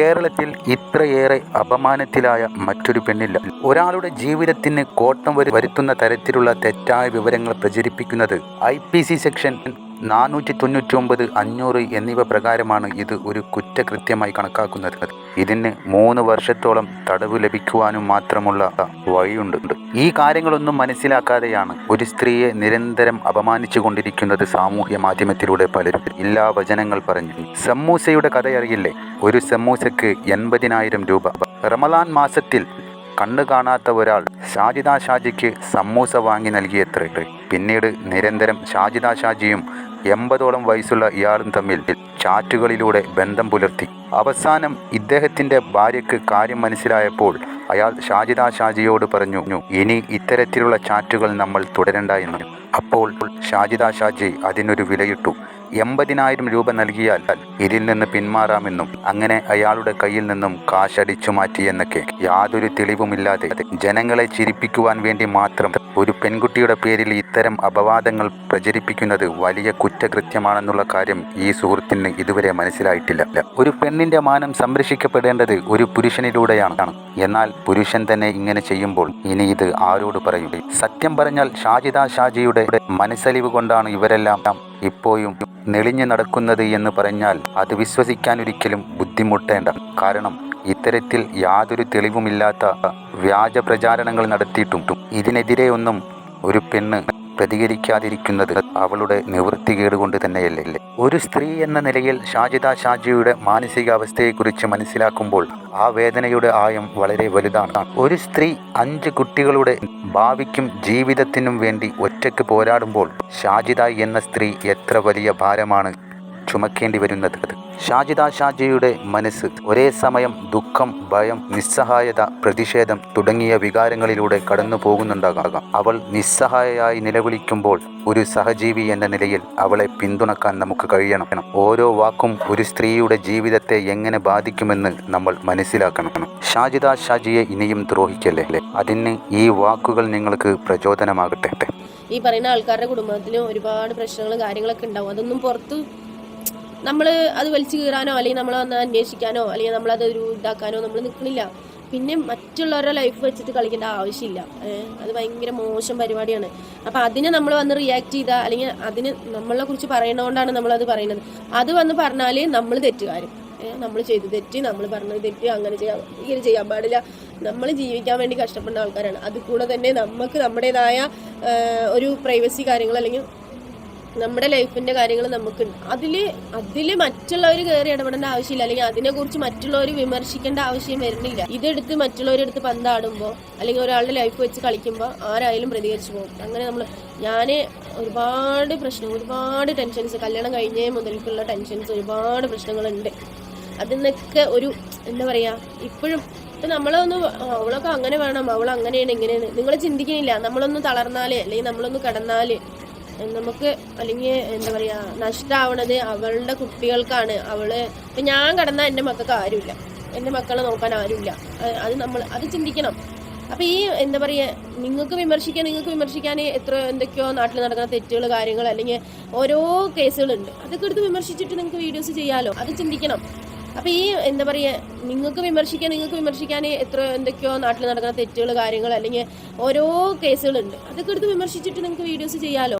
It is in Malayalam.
കേരളത്തിൽ ഇത്രയേറെ അപമാനത്തിലായ മറ്റൊരു പെണ്ണില്ല. ഒരാളുടെ ജീവിതത്തിന് കോട്ടം വരു വരുത്തുന്ന തരത്തിലുള്ള തെറ്റായ വിവരങ്ങൾ പ്രചരിപ്പിക്കുന്നത് ഐ പി സി സെക്ഷൻ നാനൂറ്റി തൊണ്ണൂറ്റി ഒമ്പത് അഞ്ഞൂറ് എന്നിവ പ്രകാരമാണ് ഇത് ഒരു കുറ്റകൃത്യമായി കണക്കാക്കുന്നത്. ഇതിന് മൂന്ന് വർഷത്തോളം തടവ് ലഭിക്കുവാനും മാത്രമുള്ള വഴിയുണ്ട്. ഈ കാര്യങ്ങളൊന്നും മനസ്സിലാക്കാതെയാണ് ഒരു സ്ത്രീയെ നിരന്തരം അപമാനിച്ചു കൊണ്ടിരിക്കുന്നത് സാമൂഹ്യ മാധ്യമത്തിലൂടെ പലരും. എല്ലാ വചനങ്ങൾ പറഞ്ഞു. സമ്മൂസയുടെ കഥയറിയില്ലേ? ഒരു സമൂസയ്ക്ക് എൺപതിനായിരം രൂപ. റമദാൻ മാസത്തിൽ കണ്ണു കാണാത്ത ഒരാൾ ഷാജിദ ഷാജിക്ക് സമൂസ വാങ്ങി നൽകിയത്ര. പിന്നീട് നിരന്തരം ഷാജിദ ഷാജിയും എൺപതോളം വയസ്സുള്ള ഇയാളും തമ്മിൽ ചാറ്റുകളിലൂടെ ബന്ധം പുലർത്തി. അവസാനം ഇദ്ദേഹത്തിന്റെ ഭാര്യയ്ക്ക് കാര്യം മനസ്സിലായപ്പോൾ അയാൾ ഷാജിദ ഷാജിയോട് പറഞ്ഞു ഇനി ഇത്തരത്തിലുള്ള ചാറ്റുകൾ നമ്മൾ തുടരണ്ട എന്ന്. അപ്പോൾ ഷാജിദ ഷാജി അതിനൊരു വിലയിട്ടു. എൺപതിനായിരം രൂപ നൽകിയാൽ ഇതിൽ നിന്ന് പിന്മാറാമെന്നും അങ്ങനെ അയാളുടെ കയ്യിൽ നിന്നും കാശടിച്ചു മാറ്റി എന്നൊക്കെ യാതൊരു തെളിവുമില്ലാതെ ജനങ്ങളെ ചിരിപ്പിക്കുവാൻ വേണ്ടി മാത്രം ഒരു പെൺകുട്ടിയുടെ പേരിൽ ഇത്തരം അപവാദങ്ങൾ പ്രചരിപ്പിക്കുന്നത് വലിയ കുറ്റകൃത്യമാണെന്നുള്ള കാര്യം ഈ സുഹൃത്തിന് ഇതുവരെ മനസ്സിലായിട്ടില്ല. ഒരു പെണ്ണിന്റെ മാനം സംരക്ഷിക്കപ്പെടേണ്ടത് ഒരു പുരുഷനിലൂടെയാണ്. എന്നാൽ പുരുഷൻ തന്നെ ഇങ്ങനെ ചെയ്യുമ്പോൾ ഇനി ഇത് ആരോട് പറയും? സത്യം പറഞ്ഞാൽ ഷാജിദ ഷാജിയുടെ മനസ്സലിവ് കൊണ്ടാണ് ഇവരെല്ലാം ഇപ്പോഴും നെളിഞ്ഞു നടക്കുന്നത് എന്ന് പറഞ്ഞാൽ അത് വിശ്വസിക്കാനൊരിക്കലും ബുദ്ധിമുട്ടേണ്ട. കാരണം ഇത്തരത്തിൽ യാതൊരു തെളിവുമില്ലാത്ത വ്യാജ പ്രചാരണങ്ങൾ നടത്തിയിട്ടും ഇതിനെതിരെ ഒന്നും ഒരു പെണ്ണ് പ്രതികരിക്കാതിരിക്കുന്നത് അവളുടെ നിവൃത്തികേട് കൊണ്ട് തന്നെയല്ലേ? ഒരു സ്ത്രീ എന്ന നിലയിൽ ഷാജിദ ഷാജിയുടെ മാനസികാവസ്ഥയെക്കുറിച്ച് മനസ്സിലാക്കുമ്പോൾ ആ വേദനയുടെ ആയം വളരെ വലുതാണ്. ഒരു സ്ത്രീ അഞ്ച് കുട്ടികളുടെ ഭാവിക്കും ജീവിതത്തിനും വേണ്ടി ഒറ്റയ്ക്ക് പോരാടുമ്പോൾ ഷാജിദ എന്ന സ്ത്രീ എത്ര വലിയ ഭാരമാണ് ചുമക്കേണ്ടി വരുന്നത്? ഷാജിദ ഷാജിയുടെ മനസ്സ് ഒരേ സമയം ദുഃഖം ഭയം നിസ്സഹായത പ്രതിഷേധം തുടങ്ങിയ വികാരങ്ങളിലൂടെ കടന്നു പോകുന്നുണ്ടാകാം. അവൾ നിസ്സഹായയായി നിലവിളിക്കുമ്പോൾ ഒരു സഹജീവി എന്ന നിലയിൽ അവളെ പിന്തുണക്കാൻ നമുക്ക് കഴിയണം. ഓരോ വാക്കും ഒരു സ്ത്രീയുടെ ജീവിതത്തെ എങ്ങനെ ബാധിക്കുമെന്ന് നമ്മൾ മനസ്സിലാക്കണം. ഷാജിദ ഷാജിയെ ഇനിയും ദ്രോഹിക്കല്ലേ? അതിന് ഈ വാക്കുകൾ നിങ്ങൾക്ക് പ്രചോദനമാകട്ടെ. ഈ പറയുന്ന ആൾക്കാരുടെ കുടുംബത്തിലും ഒരുപാട് പ്രശ്നങ്ങളും കാര്യങ്ങളൊക്കെ ഉണ്ടാവും. അതൊന്നും പുറത്ത് നമ്മൾ അത് വലിച്ചു കീറാനോ അല്ലെങ്കിൽ നമ്മൾ വന്ന് അന്വേഷിക്കാനോ അല്ലെങ്കിൽ നമ്മളത് ഒരു ഇതാക്കാനോ നമ്മൾ നിൽക്കണില്ല പിന്നെ മറ്റുള്ളവരുടെ ലൈഫ് വെച്ചിട്ട് കളിക്കേണ്ട ആവശ്യമില്ല. അത് ഭയങ്കര മോശം പരിപാടിയാണ്. അപ്പോൾ അതിനെ നമ്മൾ വന്ന് റിയാക്ട് ചെയ്താൽ അല്ലെങ്കിൽ അതിന് നമ്മളെ കുറിച്ച് പറയണതുകൊണ്ടാണ് നമ്മളത് പറയുന്നത്. അത് വന്ന് പറഞ്ഞാൽ നമ്മൾ തെറ്റുകാരും നമ്മൾ ചെയ്ത് തെറ്റ് നമ്മൾ പറഞ്ഞത് തെറ്റ് അങ്ങനെ ചെയ്യാം ഇങ്ങനെ ചെയ്യാൻ പാടില്ല. നമ്മൾ ജീവിക്കാൻ വേണ്ടി കഷ്ടപ്പെടുന്ന ആൾക്കാരാണ്. അതുകൂടെ തന്നെ നമുക്ക് നമ്മുടേതായ ഒരു പ്രൈവസി കാര്യങ്ങൾ അല്ലെങ്കിൽ നമ്മുടെ ലൈഫിന്റെ കാര്യങ്ങൾ നമുക്കുണ്ട് അതിൽ അതിൽ മറ്റുള്ളവർ കയറി ഇടപെടേണ്ട ആവശ്യമില്ല. അല്ലെങ്കിൽ അതിനെക്കുറിച്ച് മറ്റുള്ളവർ വിമർശിക്കേണ്ട ആവശ്യം വരുന്നില്ല. ഇതെടുത്ത് മറ്റുള്ളവരെടുത്ത് പന്താടുമ്പോ അല്ലെങ്കിൽ ഒരാളുടെ ലൈഫ് വെച്ച് കളിക്കുമ്പോ ആരായാലും പ്രതികരിച്ചു പോകും. അങ്ങനെ നമ്മൾ ഞാൻ ഒരുപാട് പ്രശ്നം ഒരുപാട് ടെൻഷൻസ് കല്യാണം കഴിഞ്ഞേ മുതൽക്കുള്ള ടെൻഷൻസ് ഒരുപാട് പ്രശ്നങ്ങളുണ്ട്. അതിൽ നിന്നൊക്കെ ഒരു എന്താ പറയുക ഇപ്പോഴും ഇപ്പം നമ്മളൊന്ന് അവളൊക്കെ അങ്ങനെ വേണം അവൾ അങ്ങനെയാണ് ഇങ്ങനെയാണ്. നിങ്ങൾ ചിന്തിക്കുന്നില്ല നമ്മളൊന്ന് തളർന്നാൽ അല്ലെങ്കിൽ നമ്മളൊന്ന് കടന്നാൽ നമുക്ക് അല്ലെങ്കിൽ എന്താ പറയുക നഷ്ടമാവണത് അവളുടെ കുട്ടികൾക്കാണ്. അവൾ ഇപ്പം ഞാൻ കടന്നാൽ എന്റെ മക്കൾക്ക് ആരുമില്ല. എന്റെ മക്കളെ നോക്കാൻ ആരുമില്ല. അത് നമ്മൾ അത് ചിന്തിക്കണം. അപ്പം ഈ എന്താ പറയുക നിങ്ങൾക്ക് വിമർശിക്കാൻ നിങ്ങൾക്ക് വിമർശിക്കാൻ എത്ര എന്തൊക്കെയോ നാട്ടിൽ നടക്കുന്ന തെറ്റുകൾ കാര്യങ്ങൾ അല്ലെങ്കിൽ ഓരോ കേസുകളുണ്ട്. അതൊക്കെ എടുത്ത് വിമർശിച്ചിട്ട് നിങ്ങൾക്ക് വീഡിയോസ് ചെയ്യാലോ? അത് ചിന്തിക്കണം. അപ്പം ഈ എന്താ പറയുക നിങ്ങൾക്ക് വിമർശിക്കാൻ നിങ്ങൾക്ക് വിമർശിക്കാൻ എത്ര എന്തൊക്കെയോ നാട്ടിൽ നടക്കുന്ന തെറ്റുകൾ കാര്യങ്ങൾ അല്ലെങ്കിൽ ഓരോ കേസുകളുണ്ട്. അതൊക്കെ എടുത്ത് വിമർശിച്ചിട്ട് നിങ്ങൾക്ക് വീഡിയോസ് ചെയ്യാമല്ലോ